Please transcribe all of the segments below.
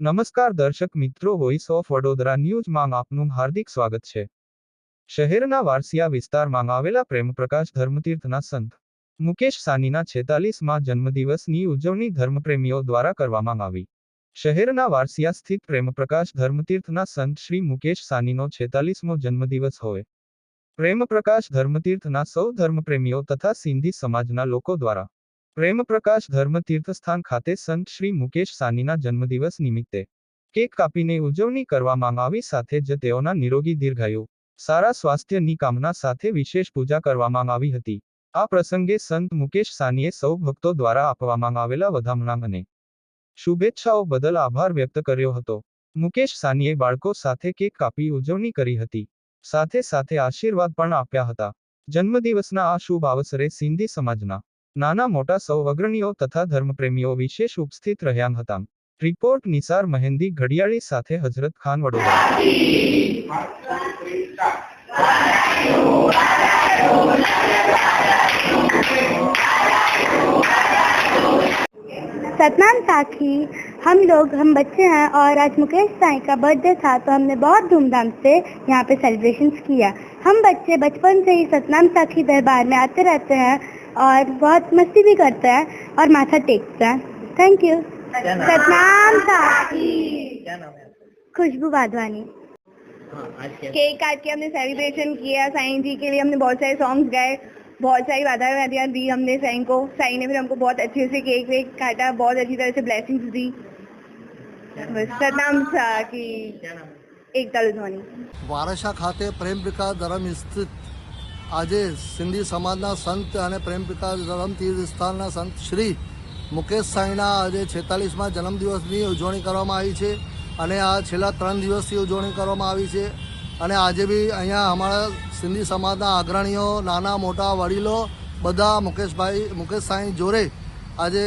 નમસ્કાર દર્શક મિત્રો વોઇસ ઓફ વડોદરા ન્યૂઝમાં આપનું હાર્દિક સ્વાગત છે. શહેરના વારસિયા વિસ્તારમાં આવેલા પ્રેમપ્રકાશ ધર્મતીર્થના સંત મુકેશ સાનીના છેતાલીસમાં જન્મદિવસની ઉજવણી ધર્મપ્રેમીઓ દ્વારા કરવામાં આવી. શહેરના વારસિયા સ્થિત પ્રેમપ્રકાશ ધર્મતીર્થના સંત શ્રી મુકેશ સાનીનો છેતાલીસમો જન્મદિવસ હોય. પ્રેમપ્રકાશ ધર્મતીર્થના સૌ ધર્મપ્રેમીઓ તથા સિંધી સમાજના લોકો દ્વારા પ્રેમપ્રકાશ ધર્મ તીર્થસ્થાન ખાતે સંત શ્રી મુકેશ સાનીના જન્મદિવસ નિમિત્તે કેક કાપીને ઉજવણી કરવામાં આવી સાથે જ તેઓના નિરોગી દીર્ઘાયુ, સારા સ્વાસ્થ્યની કામના સાથે વિશેષ પૂજા કરવામાં આવી હતી. આ પ્રસંગે સંત મુકેશ સાનીએ સૌ ભક્તો દ્વારા આપવામાં આવેલા વધામણા અને શુભેચ્છાઓ બદલ આભાર વ્યક્ત કર્યો હતો. મુકેશ સાનીએ બાળકો સાથે કેક કાપી ઉજવણી કરી હતી. સાથે સાથે આશીર્વાદ પણ આપ્યા હતા. જન્મદિવસના આ શુભ અવસરે સિંધી સમાજના નાના મોટા સૌ અગ્રણીઓ તથા ધર્મપ્રેમીઓ વિશેષ ઉપસ્થિત રહ્યા હતા રિપોર્ટ નિસાર મહેંદી ઘડિયાળી સાથે હજરત ખાન વડોદરા सतनाम साखी हम लोग हम बच्चे हैं और आज मुकेश साई का बर्थडे था तो हमने बहुत धूमधाम से यहाँ पे सेलिब्रेशंस किया हम बच्चे बचपन से ही सतनाम साखी दरबार में आते रहते हैं और बहुत मस्ती भी करता है और माथा टेकता है। Thank you Satnam Khushboo Badhwani. Cake काट के हमने सेलिब्रेशन किया साईं जी के लिए हमने बहुत सारे सॉन्ग्स गाए बहुत सारी बाधाएँ वादियाँ दी हमने साईं को। साई ने फिर हमको बहुत अच्छे से केक वेक काटा बहुत अच्छी तरह से ब्लेसिंग्स दी। सतनाम शाह की एकता लुधवानी वाराशाह खाते प्रेम विकास धर्म स्थित। આજે સિંધી સમાજના સંત અને પ્રેમ પિતા ધરમ સ્થાનના સંત શ્રી મુકેશ સાંઈના આજે છેતાલીસમાં જન્મદિવસની ઉજવણી કરવામાં આવી છે અને આ છેલ્લા ત્રણ દિવસથી ઉજવણી કરવામાં આવી છે. અને આજે બી અહીંયા અમારા સિંધી સમાજના અગ્રણીઓ, નાના, મોટા વડીલો બધા મુકેશભાઈ, મુકેશ સાંઈ જોડે આજે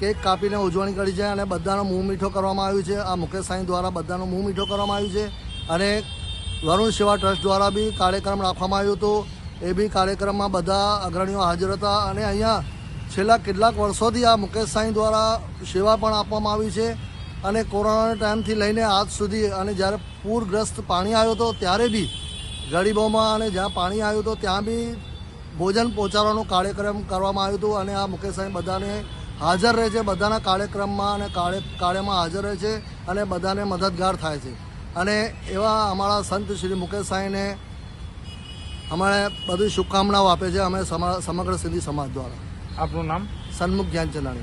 કેક કાપીને ઉજવણી કરી છે અને બધાનો મું મીઠો કરવામાં આવ્યું છે. આ મુકેશ સાંઈ દ્વારા બધાનો મું મીઠો કરવામાં આવ્યું છે. અને વરુણ સેવા ટ્રસ્ટ દ્વારા બી કાર્યક્રમ રાખવામાં આવ્યો હતો. એ બી કાર્યક્રમમાં બધા અગ્રણીઓ હાજર હતા અને અહીંયા છેલ્લા કેટલાક વર્ષોથી આ મુકેશ સાંઈ દ્વારા સેવા પણ આપવામાં આવી છે અને કોરોનાના ટાઈમથી લઈને આજ સુધી અને જ્યારે પૂરગ્રસ્ત પાણી આવ્યો હતો ત્યારે બી ગરીબોમાં અને જ્યાં પાણી આવ્યું હતું ત્યાં બી ભોજન પહોંચાડવાનો કાર્યક્રમ કરવામાં આવ્યો હતો અને આ મુકેશ સાંઈ બધાને હાજર રહે છે, બધાના કાર્યક્રમમાં અને કાર્ય કાર્યમાં હાજર રહે છે અને બધાને મદદગાર થાય છે. અને એવા અમારા સંત શ્રી મુકેશ સાંઈને અમારે બધી શુભકામનાઓ આપે છે અમે સમા- સમગ્ર સિંધી સમાજ દ્વારા. આપનું નામ? સન્મુખ જ્ઞાન ચલાણી.